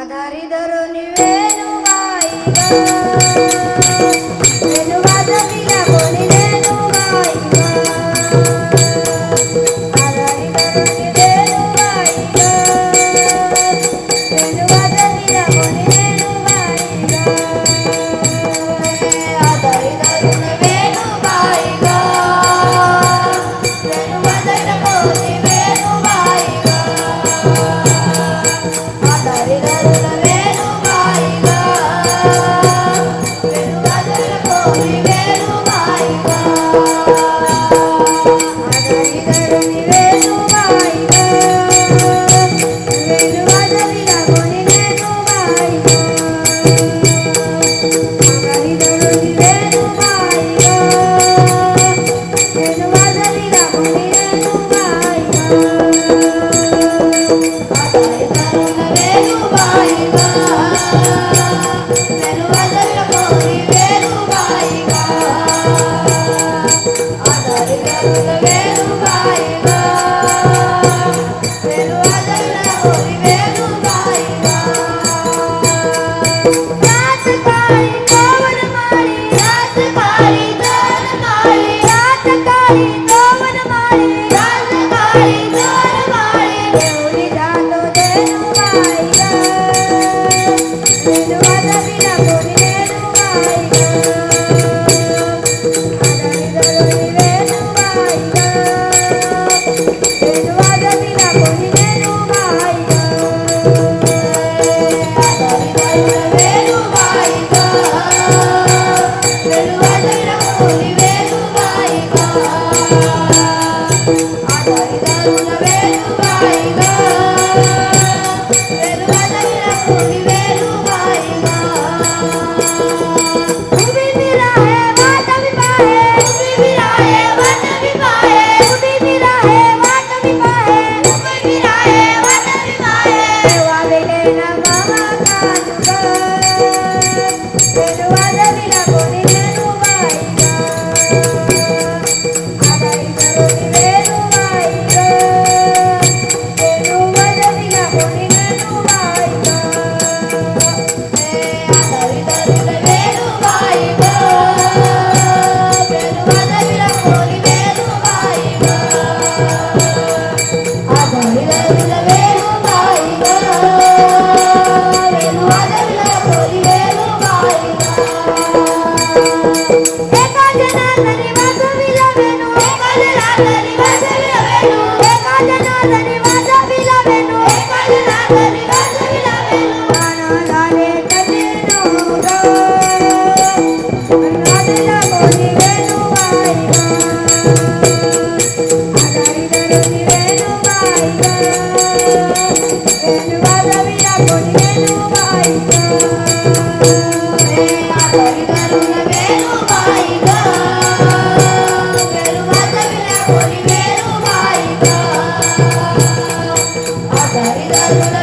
ಆಧಾರಿದರು ನೀವೇನು ಬಾಯಿಗ Let's go to another. Gracias.